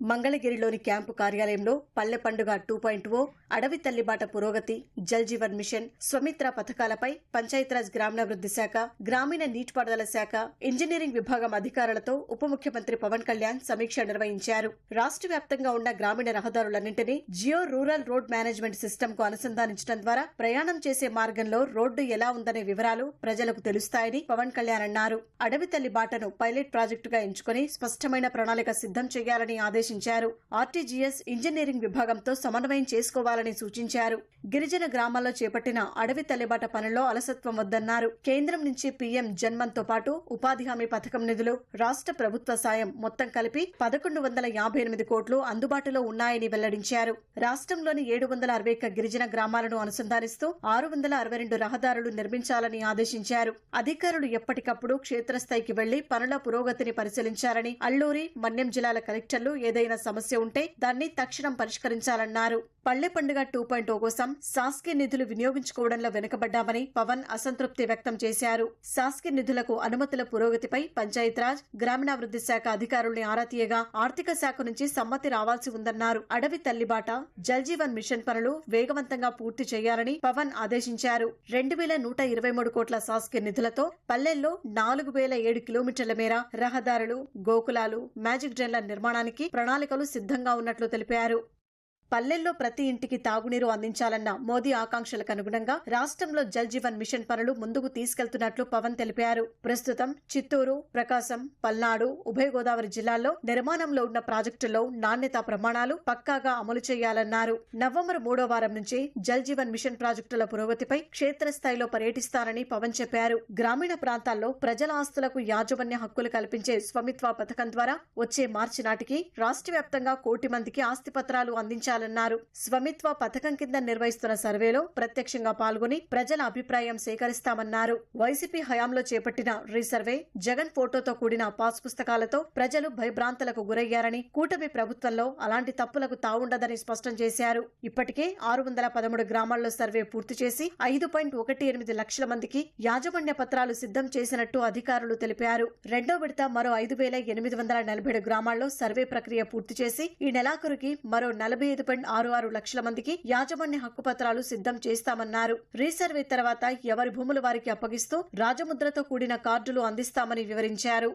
మంగళగిరిలోని క్యాంపు కార్యాలయంలో పల్లె పండుగ టూ పాయింట్ ఓ అడవి తల్లిబాట పురోగతి జల్ జీవన్ మిషన్ స్వమిత్ర పథకాలపై పంచాయతీరాజ్ గ్రామీణాభివృద్ధి శాఖ గ్రామీణ నీటిపారుదల శాఖ ఇంజనీరింగ్ విభాగం అధికారులతో ఉప ముఖ్యమంత్రి పవన్ కళ్యాణ్ సమీక్ష నిర్వహించారు. రాష్ట్ర వ్యాప్తంగా ఉన్న గ్రామీణ రహదారులన్నింటినీ జియో రూరల్ రోడ్ మేనేజ్మెంట్ సిస్టమ్కు అనుసంధానించడం ద్వారా ప్రయాణం చేసే మార్గంలో రోడ్డు ఎలా ఉందనే వివరాలు ప్రజలకు తెలుస్తాయని పవన్ కళ్యాణ్ అన్నారు. అడవి తల్లి బాటను పైలట్ ప్రాజెక్టుగా ఎంచుకుని స్పష్టమైన ప్రణాళిక సిద్ధం చేయాలని ఆదేశించారు. ఆర్టీజీఎస్ ఇంజనీరింగ్ విభాగంతో సమన్వయం చేసుకోవాలని సూచించారు. గిరిజన గ్రామాల్లో చేపట్టిన అడవి తల్లిబాట పనుల్లో అలసత్వం వద్దన్నారు. కేంద్రం నుంచి పీఎం జన్మంతో పాటు ఉపాధి హామీ పథకం నిధులు రాష్ట్ర ప్రభుత్వ సాయం మొత్తం కలిపి పదకొండు వందల యాభై ఎనిమిది కోట్లు అందుబాటులో ఉన్నాయని వెల్లడించారు. రాష్ట్రంలోని ఏడు వందల అరవై ఒక్క గిరిజన గ్రామాలను అనుసంధానిస్తూ ఆరు వందల అరవై రెండు రహదారులు నిర్మించాలని ఆదేశించారు. అధికారులు ఎప్పటికప్పుడు క్షేత్రస్థాయికి వెళ్ళి పనుల పురోగతిని పరిశీలించాలని అల్లూరి మన్యం జిల్లాల కలెక్టర్లు ఏదైనా సమస్య ఉంటే దాన్ని తక్షణం పరిష్కరించాలన్నారు పల్లె పండుగ టూ పాయింట్ ఓ కోసం సాస్కి నిధులు వినియోగించుకోవడంలో వెనుకబడ్డామని పవన్ అసంతృప్తి వ్యక్తం చేశారు. సాస్కి నిధులకు అనుమతుల పురోగతిపై పంచాయతీరాజ్ గ్రామీణాభివృద్ధి శాఖ అధికారుల్ని ఆరా తీయగా ఆర్థిక శాఖ నుంచి సమ్మతి రావాల్సి ఉందన్నారు. అడవి తల్లిబాట జల్ జీవన్ మిషన్ పనులు వేగవంతంగా పూర్తి చేయాలని పవన్ ఆదేశించారు. రెండు వేల నూట ఇరవై మూడు కోట్ల సాస్కి నిధులతో పల్లెల్లో నాలుగు వేల ఏడు కిలోమీటర్ల మేర రహదారులు గోకులాలు మ్యాజిక్ డ్రైన్ల నిర్మాణానికి ప్రణాళికలు సిద్ధంగా ఉన్నట్లు తెలిపారు. పల్లెల్లో ప్రతి ఇంటికి తాగునీరు అందించాలన్న మోదీ ఆకాంక్షలకు అనుగుణంగా రాష్ట్రంలో జల్ జీవన్ మిషన్ పనులు ముందుకు తీసుకెళ్తున్నట్లు పవన్ తెలిపారు. ప్రస్తుతం చిత్తూరు ప్రకాశం పల్నాడు ఉభయ గోదావరి జిల్లాల్లో నిర్మాణంలో ఉన్న ప్రాజెక్టుల్లో నాణ్యతా ప్రమాణాలు పక్కాగా అమలు చేయాలన్నారు. నవంబర్ మూడో వారం నుంచి జల్ జీవన్ మిషన్ ప్రాజెక్టుల పురోగతిపై క్షేత్రస్థాయిలో పర్యటిస్తారని పవన్ చెప్పారు. గ్రామీణ ప్రాంతాల్లో ప్రజల ఆస్తులకు యాజమాన్య హక్కులు కల్పించే స్వమిత్వ పథకం ద్వారా వచ్చే మార్చి నాటికి రాష్ట్ర వ్యాప్తంగా కోటి మందికి ఆస్తి పత్రాలు అందించాలన్నారు స్వమిత్వ పథకం కింద నిర్వహిస్తున్న సర్వేలో ప్రత్యక్షంగా పాల్గొని ప్రజల అభిప్రాయం సేకరిస్తామన్నారు. వైసీపీ హయాంలో చేపట్టిన రీసర్వే జగన్ ఫోటోతో కూడిన పాస్ పుస్తకాలతో ప్రజలు భయభ్రాంతులకు గురయ్యారని కూటమి ప్రభుత్వంలో అలాంటి తప్పులకు తావుండదని స్పష్టం చేశారు. ఇప్పటికే ఆరు వందల పదమూడు గ్రామాల్లో సర్వే పూర్తి చేసి ఐదు పాయింట్ ఒకటి ఎనిమిది లక్షల మందికి యాజమాన్య పత్రాలు సిద్ధం చేసినట్టు అధికారులు తెలిపారు. రెండో విడత మరో ఐదు వేల ఎనిమిది వందల నలభై ఏడు గ్రామాల్లో సర్వే ప్రక్రియ పూర్తి చేసి ఈ నెలాఖరుకి మరో నలభై ఐదు పాయింట్ ఆరు ఆరు లక్షల మందికి యాజమాన్య హక్కు పత్రాలు సిద్ధం చేస్తామన్నారు. రీసర్వే తర్వాత ఎవరి భూములు వారికి అప్పగిస్తూ రాజముద్రతో కూడిన కార్డులు అందిస్తామని వివరించారు.